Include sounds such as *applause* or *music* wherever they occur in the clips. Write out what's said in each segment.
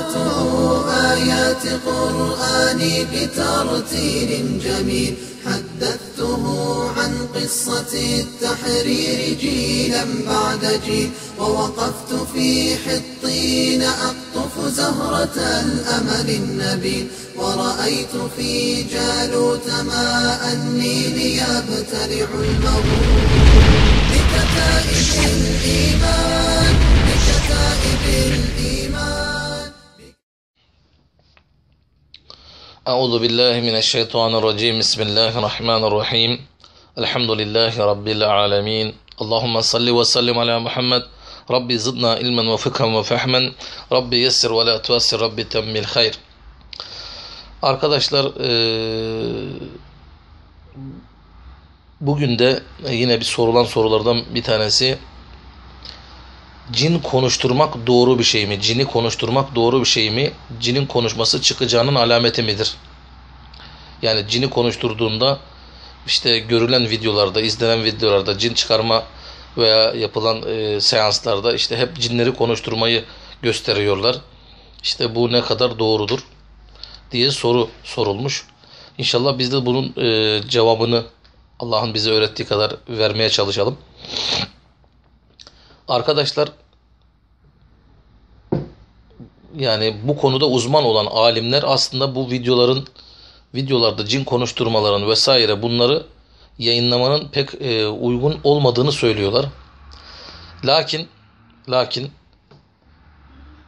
أسمعت آيات قرآني بترتيل جميل. حدثته عن قصة التحرير جيلا بعد جيل. ووقفت في حطين أقطف زهرة الأمل النبيل. ورأيت في جالوت ماء النيل يبتلع المغول لكتائب الإيمان أعوذ بالله من الشيطان الرجيم بسم الله الرحمن الرحيم الحمد لله رب العالمين اللهم صل وسلم على محمد ربي زدنا علما وفقها وفهما ربي يسر ولا تؤسر ربي تمم الخير Arkadaşlar eee, bugün de yine bir sorulan sorulardan bir tanesi cin konuşturmak doğru bir şey mi? Cini konuşturmak doğru bir şey mi? Cinin konuşması çıkacağının alameti midir? Yani cini konuşturduğunda işte görülen videolarda, izlenen videolarda cin çıkarma veya yapılan e, seanslarda işte hep cinleri konuşturmayı gösteriyorlar. İşte bu ne kadar doğrudur diye soru sorulmuş. İnşallah biz de bunun e, cevabını Allah'ın bize öğrettiği kadar vermeye çalışalım. Arkadaşlar yani bu konuda uzman olan alimler aslında bu videoların videolarda cin konuşturmaların vesaire bunları yayınlamanın pek e, uygun olmadığını söylüyorlar. Lakin lakin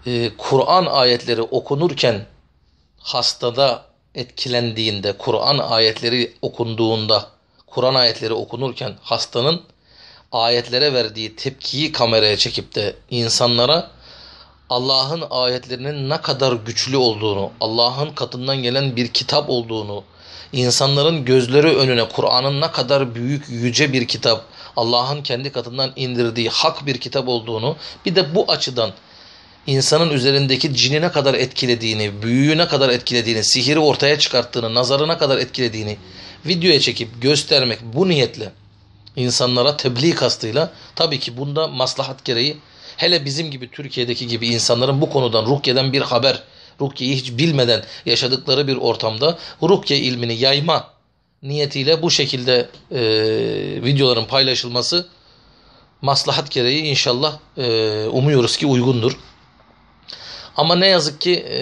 e, Kur'an ayetleri okunurken hastada etkilendiğinde Kur'an ayetleri okunduğunda Kur'an ayetleri okunurken hastanın ayetlere verdiği tepkiyi kameraya çekip de insanlara Allah'ın ayetlerinin ne kadar güçlü olduğunu, Allah'ın katından gelen bir kitap olduğunu, insanların gözleri önüne Kur'an'ın ne kadar büyük, yüce bir kitap, Allah'ın kendi katından indirdiği hak bir kitap olduğunu, bir de bu açıdan insanın üzerindeki cini ne kadar etkilediğini, büyüğü ne kadar etkilediğini, sihiri ortaya çıkarttığını, nazarı ne kadar etkilediğini videoya çekip göstermek bu niyetle insanlara tebliğ kastıyla tabii ki bunda maslahat gereği hele bizim gibi Türkiye'deki gibi insanların bu konudan rukyeden bir haber, rukyeyi hiç bilmeden yaşadıkları bir ortamda rukye ilmini yayma niyetiyle bu şekilde e, videoların paylaşılması maslahat gereği inşallah e, umuyoruz ki uygundur. Ama ne yazık ki e,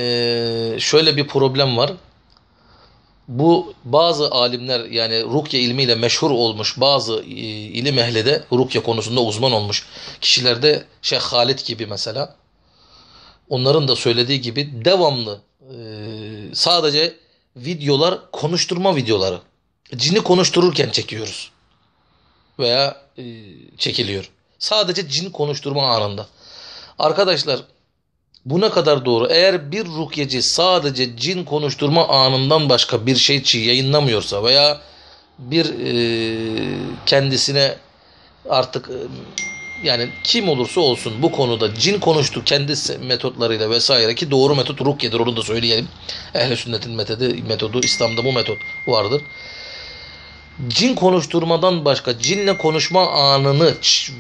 şöyle bir problem var. Bu bazı alimler yani rukye ilmiyle meşhur olmuş bazı e, ilim ehli de rukye konusunda uzman olmuş kişilerde Şeyh Halid gibi mesela onların da söylediği gibi devamlı e, sadece videolar konuşturma videoları. Cini konuştururken çekiyoruz veya e, çekiliyor. Sadece cin konuşturma anında. Arkadaşlar bu ne kadar doğru? Eğer bir rukyeci sadece cin konuşturma anından başka bir şey yayınlamıyorsa veya bir e, kendisine artık e, yani kim olursa olsun bu konuda cin konuştu kendi metotlarıyla vesaire ki doğru metot rukyedir onu da söyleyelim. Ehl-i sünnetin metodu, metodu İslam'da bu metot vardır. Cin konuşturmadan başka cinle konuşma anını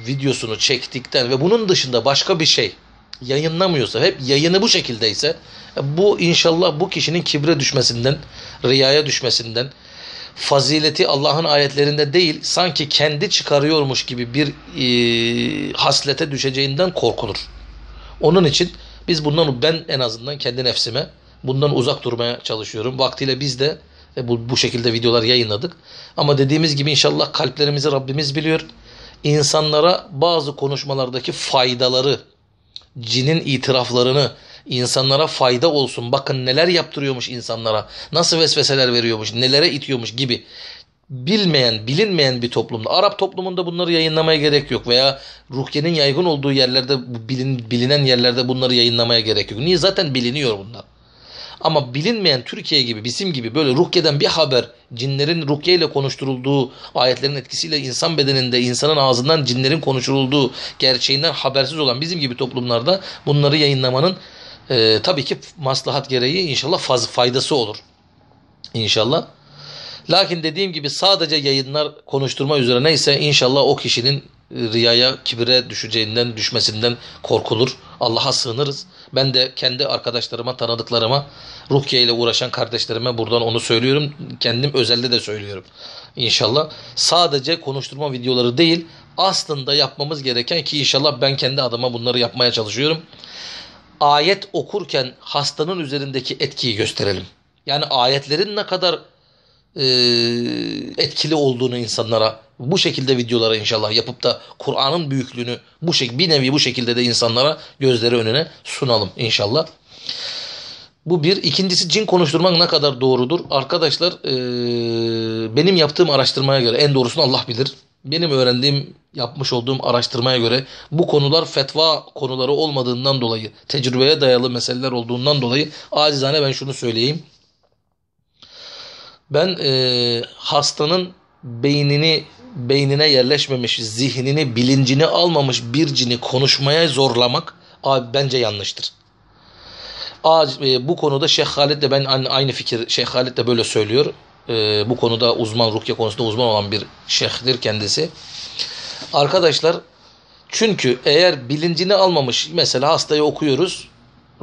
videosunu çektikten ve bunun dışında başka bir şey yayınlamıyorsa, hep yayını bu şekildeyse bu inşallah bu kişinin kibre düşmesinden, riyaya düşmesinden, fazileti Allah'ın ayetlerinde değil sanki kendi çıkarıyormuş gibi bir e, haslete düşeceğinden korkulur. Onun için biz bundan ben en azından kendi nefsime bundan uzak durmaya çalışıyorum. Vaktiyle biz de e, bu, bu şekilde videolar yayınladık. Ama dediğimiz gibi inşallah kalplerimizi Rabbimiz biliyor. İnsanlara bazı konuşmalardaki faydaları cinin itiraflarını insanlara fayda olsun. Bakın neler yaptırıyormuş insanlara. Nasıl vesveseler veriyormuş, nelere itiyormuş gibi bilmeyen, bilinmeyen bir toplumda. Arap toplumunda bunları yayınlamaya gerek yok veya ruhyenin yaygın olduğu yerlerde bilin, bilinen yerlerde bunları yayınlamaya gerek yok. Niye? Zaten biliniyor bunlar. Ama bilinmeyen Türkiye gibi bizim gibi böyle rukyeden bir haber cinlerin rukye ile konuşturulduğu ayetlerin etkisiyle insan bedeninde insanın ağzından cinlerin konuşulduğu gerçeğinden habersiz olan bizim gibi toplumlarda bunları yayınlamanın e, tabii ki maslahat gereği inşallah faz faydası olur. İnşallah. Lakin dediğim gibi sadece yayınlar konuşturma üzere neyse inşallah o kişinin riyaya, kibire düşeceğinden, düşmesinden korkulur. Allah'a sığınırız. Ben de kendi arkadaşlarıma, tanıdıklarıma, rukiye ile uğraşan kardeşlerime buradan onu söylüyorum. Kendim özelde de söylüyorum. İnşallah sadece konuşturma videoları değil, aslında yapmamız gereken ki inşallah ben kendi adıma bunları yapmaya çalışıyorum. Ayet okurken hastanın üzerindeki etkiyi gösterelim. Yani ayetlerin ne kadar e, etkili olduğunu insanlara bu şekilde videolara inşallah yapıp da Kur'an'ın büyüklüğünü bu şekilde bir nevi bu şekilde de insanlara gözleri önüne sunalım inşallah. Bu bir. İkincisi cin konuşturmak ne kadar doğrudur? Arkadaşlar e, benim yaptığım araştırmaya göre en doğrusunu Allah bilir. Benim öğrendiğim, yapmış olduğum araştırmaya göre bu konular fetva konuları olmadığından dolayı, tecrübeye dayalı meseleler olduğundan dolayı acizane ben şunu söyleyeyim. Ben e, hastanın beynini beynine yerleşmemiş, zihnini, bilincini almamış bir cini konuşmaya zorlamak abi bence yanlıştır. E, bu konuda Şeyh Halid de ben aynı fikir Şeyh Halid de böyle söylüyor. E, bu konuda uzman, rukiye konusunda uzman olan bir şeyhdir kendisi. Arkadaşlar çünkü eğer bilincini almamış mesela hastayı okuyoruz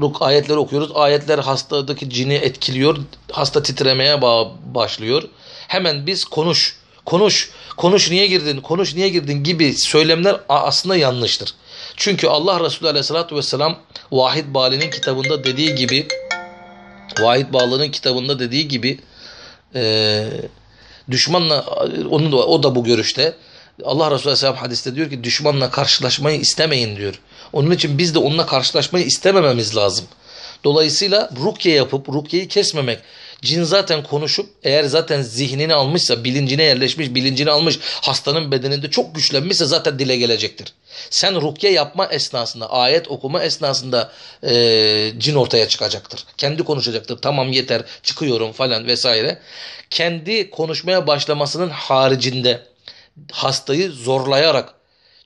ruk ayetleri okuyoruz. Ayetler hastadaki cini etkiliyor. Hasta titremeye başlıyor. Hemen biz konuş, konuş, konuş niye girdin, konuş niye girdin gibi söylemler aslında yanlıştır. Çünkü Allah Resulü Aleyhisselatü Vesselam Vahid Bali'nin kitabında dediği gibi Vahid Bali'nin kitabında dediği gibi e, düşmanla onun da, o da bu görüşte Allah Resulü Aleyhisselam hadiste diyor ki düşmanla karşılaşmayı istemeyin diyor. Onun için biz de onunla karşılaşmayı istemememiz lazım. Dolayısıyla rukye yapıp rukyeyi kesmemek. Cin zaten konuşup eğer zaten zihnini almışsa, bilincine yerleşmiş, bilincini almış, hastanın bedeninde çok güçlenmişse zaten dile gelecektir. Sen rukye yapma esnasında, ayet okuma esnasında e, cin ortaya çıkacaktır. Kendi konuşacaktır. Tamam yeter, çıkıyorum falan vesaire. Kendi konuşmaya başlamasının haricinde hastayı zorlayarak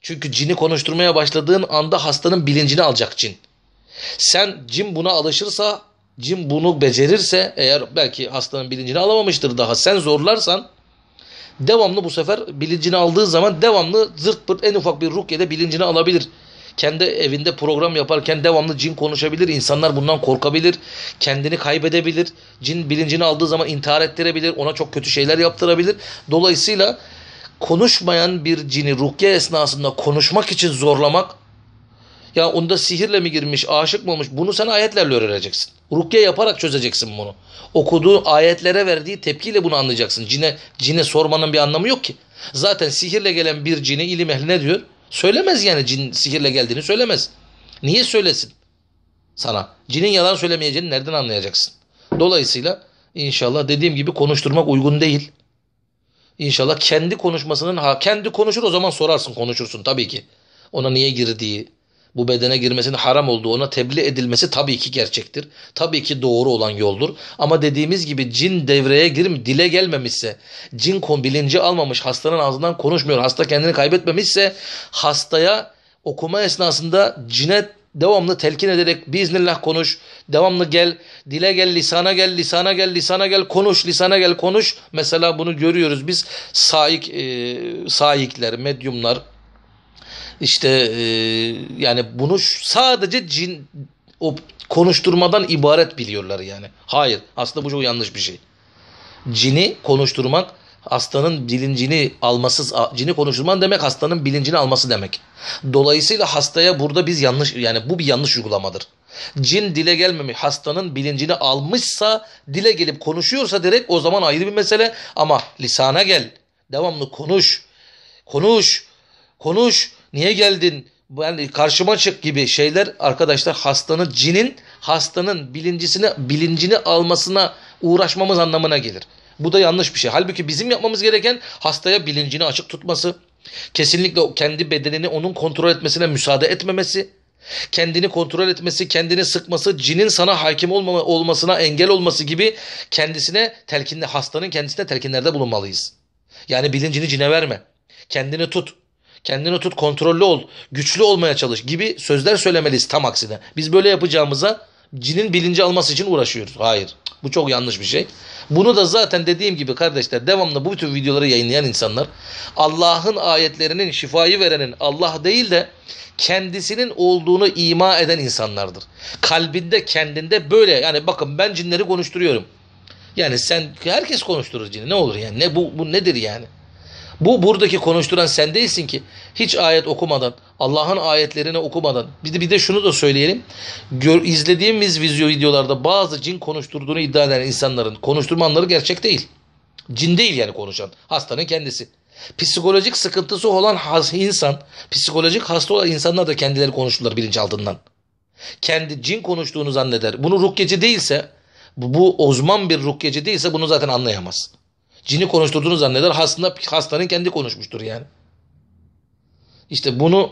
çünkü cini konuşturmaya başladığın anda hastanın bilincini alacak cin. Sen cin buna alışırsa, cin bunu becerirse eğer belki hastanın bilincini alamamıştır daha sen zorlarsan devamlı bu sefer bilincini aldığı zaman devamlı zırt pırt en ufak bir rukyede bilincini alabilir. Kendi evinde program yaparken devamlı cin konuşabilir. İnsanlar bundan korkabilir. Kendini kaybedebilir. Cin bilincini aldığı zaman intihar ettirebilir. Ona çok kötü şeyler yaptırabilir. Dolayısıyla konuşmayan bir cini rukiye esnasında konuşmak için zorlamak ya onda sihirle mi girmiş, aşık mı olmuş bunu sen ayetlerle öğreneceksin. Rukiye yaparak çözeceksin bunu. Okuduğu ayetlere verdiği tepkiyle bunu anlayacaksın. Cine, cine sormanın bir anlamı yok ki. Zaten sihirle gelen bir cini ilim ehli ne diyor? Söylemez yani cin sihirle geldiğini söylemez. Niye söylesin sana? Cinin yalan söylemeyeceğini nereden anlayacaksın? Dolayısıyla inşallah dediğim gibi konuşturmak uygun değil. İnşallah kendi konuşmasının ha kendi konuşur o zaman sorarsın konuşursun tabii ki. Ona niye girdiği, bu bedene girmesinin haram olduğu ona tebliğ edilmesi tabii ki gerçektir. Tabii ki doğru olan yoldur. Ama dediğimiz gibi cin devreye girim dile gelmemişse, cin kon bilinci almamış, hastanın ağzından konuşmuyor, hasta kendini kaybetmemişse hastaya okuma esnasında cine devamlı telkin ederek biiznillah konuş, devamlı gel, dile gel, lisana gel, lisana gel, lisana gel, konuş, lisana gel, konuş. Mesela bunu görüyoruz biz saik, e, saikler, medyumlar, işte e, yani bunu sadece cin o konuşturmadan ibaret biliyorlar yani. Hayır aslında bu çok yanlış bir şey. Cini konuşturmak hastanın bilincini alması, cini konuşturman demek hastanın bilincini alması demek. Dolayısıyla hastaya burada biz yanlış yani bu bir yanlış uygulamadır. Cin dile gelmemiş hastanın bilincini almışsa dile gelip konuşuyorsa direkt o zaman ayrı bir mesele ama lisana gel devamlı konuş konuş konuş niye geldin yani karşıma çık gibi şeyler arkadaşlar hastanın cinin hastanın bilincisini bilincini almasına uğraşmamız anlamına gelir. Bu da yanlış bir şey. Halbuki bizim yapmamız gereken hastaya bilincini açık tutması, kesinlikle kendi bedenini onun kontrol etmesine müsaade etmemesi, kendini kontrol etmesi, kendini sıkması, cinin sana hakim olmama, olmasına engel olması gibi kendisine telkinle hastanın kendisine telkinlerde bulunmalıyız. Yani bilincini cine verme. Kendini tut. Kendini tut, kontrollü ol, güçlü olmaya çalış gibi sözler söylemeliyiz tam aksine. Biz böyle yapacağımıza cinin bilinci alması için uğraşıyoruz. Hayır. Bu çok yanlış bir şey. Bunu da zaten dediğim gibi kardeşler devamlı bu tür videoları yayınlayan insanlar Allah'ın ayetlerinin şifayı verenin Allah değil de kendisinin olduğunu ima eden insanlardır. Kalbinde kendinde böyle yani bakın ben cinleri konuşturuyorum. Yani sen herkes konuşturur cini ne olur yani ne bu, bu nedir yani? Bu buradaki konuşturan sen değilsin ki. Hiç ayet okumadan, Allah'ın ayetlerini okumadan. Bir de, bir de şunu da söyleyelim. Gör, izlediğimiz video videolarda bazı cin konuşturduğunu iddia eden insanların konuşturmanları gerçek değil. Cin değil yani konuşan. Hastanın kendisi. Psikolojik sıkıntısı olan has, insan, psikolojik hasta olan insanlar da kendileri konuşurlar bilinçaltından. Kendi cin konuştuğunu zanneder. Bunu rukyeci değilse, bu uzman bir rukyeci değilse bunu zaten anlayamaz. Cini konuşturduğunu zanneder. Aslında hastanın kendi konuşmuştur yani. İşte bunu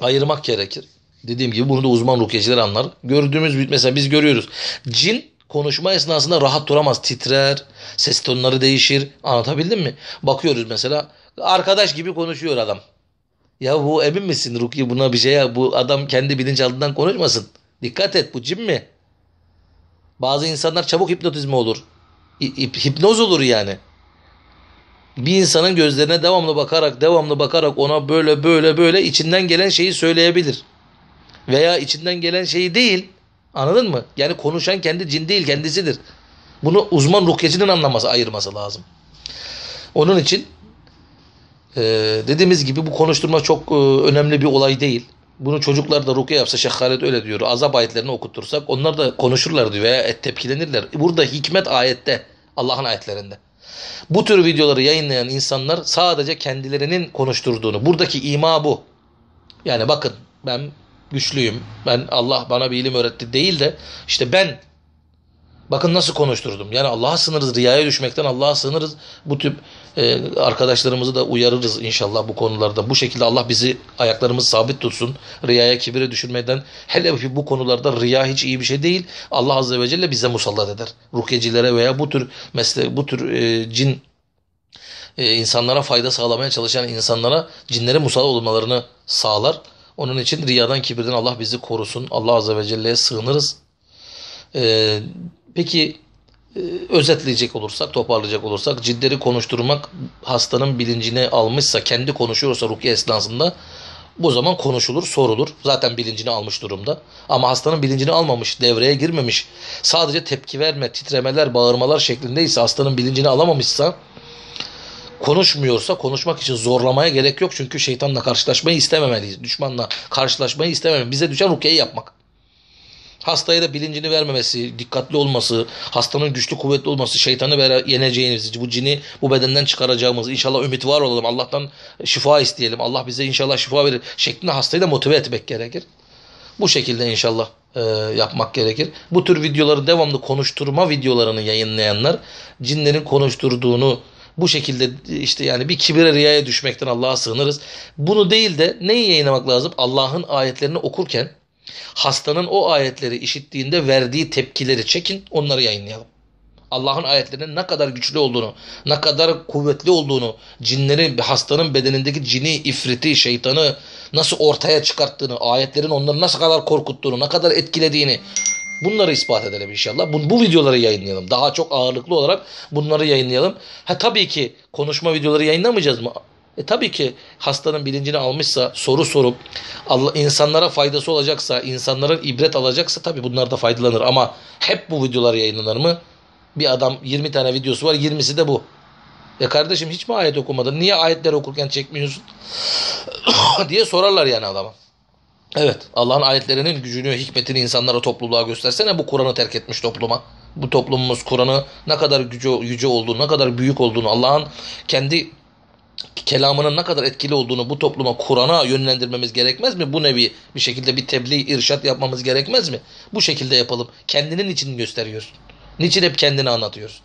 ayırmak gerekir. Dediğim gibi bunu da uzman rukyeciler anlar. Gördüğümüz mesela biz görüyoruz. Cin konuşma esnasında rahat duramaz. Titrer, ses tonları değişir. Anlatabildim mi? Bakıyoruz mesela arkadaş gibi konuşuyor adam. Ya bu emin misin Rukiye buna bir şey ya bu adam kendi bilinçaltından konuşmasın. Dikkat et bu cin mi? Bazı insanlar çabuk hipnotizme olur. Hipnoz olur yani. Bir insanın gözlerine devamlı bakarak, devamlı bakarak ona böyle böyle böyle içinden gelen şeyi söyleyebilir. Veya içinden gelen şeyi değil. Anladın mı? Yani konuşan kendi cin değil, kendisidir. Bunu uzman rukyecinin anlaması, ayırması lazım. Onun için dediğimiz gibi bu konuşturma çok önemli bir olay değil. Bunu çocuklar da rukiye yapsa Şeyh Halid öyle diyor. Azap ayetlerini okutursak onlar da konuşurlar diyor veya tepkilenirler. Burada hikmet ayette. Allah'ın ayetlerinde. Bu tür videoları yayınlayan insanlar sadece kendilerinin konuşturduğunu. Buradaki ima bu. Yani bakın ben güçlüyüm. Ben Allah bana bir ilim öğretti değil de işte ben Bakın nasıl konuşturdum. Yani Allah'a sınırız, riyaya düşmekten Allah'a sınırız. Bu tip e, arkadaşlarımızı da uyarırız inşallah bu konularda. Bu şekilde Allah bizi ayaklarımızı sabit tutsun. Riyaya, kibire düşürmeden. Hele bu konularda riya hiç iyi bir şey değil. Allah Azze ve Celle bize musallat eder. Rukyecilere veya bu tür mesle, bu tür e, cin e, insanlara fayda sağlamaya çalışan insanlara cinlere musallat olmalarını sağlar. Onun için riyadan, kibirden Allah bizi korusun. Allah Azze ve Celle'ye sığınırız. Eee Peki e, özetleyecek olursak, toparlayacak olursak cidleri konuşturmak hastanın bilincine almışsa, kendi konuşuyorsa rukiye esnasında bu zaman konuşulur, sorulur. Zaten bilincini almış durumda. Ama hastanın bilincini almamış, devreye girmemiş, sadece tepki verme, titremeler, bağırmalar şeklindeyse hastanın bilincini alamamışsa konuşmuyorsa konuşmak için zorlamaya gerek yok. Çünkü şeytanla karşılaşmayı istememeliyiz. Düşmanla karşılaşmayı istememeliyiz. Bize düşen rukiyeyi yapmak. Hastaya da bilincini vermemesi, dikkatli olması, hastanın güçlü kuvvetli olması, şeytanı yeneceğimiz, bu cini bu bedenden çıkaracağımız, inşallah ümit var olalım, Allah'tan şifa isteyelim, Allah bize inşallah şifa verir şeklinde hastayı da motive etmek gerekir. Bu şekilde inşallah e, yapmak gerekir. Bu tür videoları devamlı konuşturma videolarını yayınlayanlar cinlerin konuşturduğunu bu şekilde işte yani bir kibire riyaya düşmekten Allah'a sığınırız. Bunu değil de neyi yayınlamak lazım? Allah'ın ayetlerini okurken Hastanın o ayetleri işittiğinde verdiği tepkileri çekin onları yayınlayalım. Allah'ın ayetlerinin ne kadar güçlü olduğunu, ne kadar kuvvetli olduğunu, cinleri, hastanın bedenindeki cini, ifriti, şeytanı nasıl ortaya çıkarttığını, ayetlerin onları nasıl kadar korkuttuğunu, ne kadar etkilediğini bunları ispat edelim inşallah. Bu, bu videoları yayınlayalım. Daha çok ağırlıklı olarak bunları yayınlayalım. Ha tabii ki konuşma videoları yayınlamayacağız mı? E tabii ki hastanın bilincini almışsa soru sorup Allah insanlara faydası olacaksa, insanların ibret alacaksa tabii bunlar da faydalanır ama hep bu videolar yayınlanır mı? Bir adam 20 tane videosu var, 20'si de bu. Ya kardeşim hiç mi ayet okumadın? Niye ayetleri okurken çekmiyorsun? *coughs* diye sorarlar yani adama. Evet, Allah'ın ayetlerinin gücünü, hikmetini insanlara, topluluğa göstersene bu Kur'an'ı terk etmiş topluma. Bu toplumumuz Kur'an'ı ne kadar gücü, yüce olduğunu, ne kadar büyük olduğunu, Allah'ın kendi kelamının ne kadar etkili olduğunu bu topluma Kur'an'a yönlendirmemiz gerekmez mi? Bu nevi bir şekilde bir tebliğ, irşat yapmamız gerekmez mi? Bu şekilde yapalım. Kendinin için gösteriyorsun. Niçin hep kendini anlatıyorsun?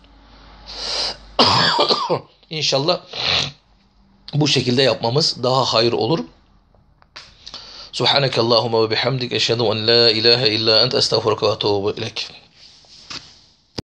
*coughs* İnşallah bu şekilde yapmamız daha hayır olur. Subhaneke Allahumma ve bihamdik eşhedü en la ilahe illa ent estağfurke ve etûbü ilek.